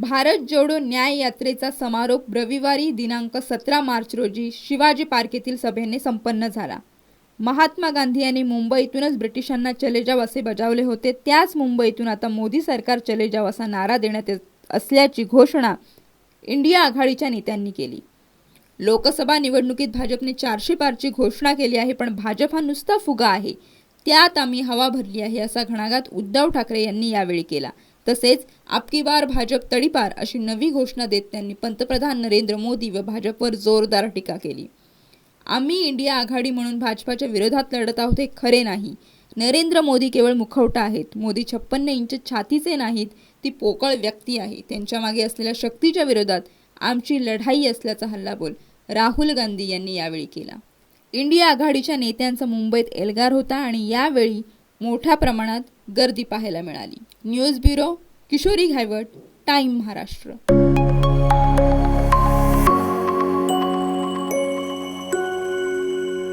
भारत जोडो न्याय यात्रेचा समारोप रविवारी दिनांक सतरा मार्च रोजी शिवाजी पार्क येथील सभेने संपन्न झाला. महात्मा गांधी यांनी मुंबईतूनच ब्रिटिशांना चले जाव असे बजावले होते. त्याच मुंबईतून आता मोदी सरकार चले जाव असा नारा देण्यात येत असल्याची घोषणा इंडिया आघाडीच्या नेत्यांनी केली. लोकसभा निवडणुकीत भाजपने चारशे पारची घोषणा केली आहे पण भाजप हा नुसता फुगा आहे. त्यात आम्ही हवा भरली आहे असा घणाघात उद्धव ठाकरे यांनी यावेळी केला. तसेच आपकी बार भाजप तडीपार अशी नवी घोषणा देत त्यांनी पंतप्रधान नरेंद्र मोदी व भाजपवर जोरदार टीका केली. आम्ही इंडिया आघाडी म्हणून भाजपाच्या विरोधात लढत आहोत हे खरे नाही. नरेंद्र मोदी केवळ मुखवटा आहेत. मोदी छप्पन्न इंच छातीचे नाहीत ती पोकळ व्यक्ती आहे. त्यांच्या मागे असलेल्या शक्तीच्या विरोधात आमची लढाई असल्याचा हल्लाबोल राहुल गांधी यांनी यावेळी केला. इंडिया आघाडीच्या नेत्यांचा मुंबईत एल्गार होता आणि यावेळी मोठ्या प्रमाणात गर्दी पाहायला मिळाली. News bureau Kishori Ghaywat time Maharashtra.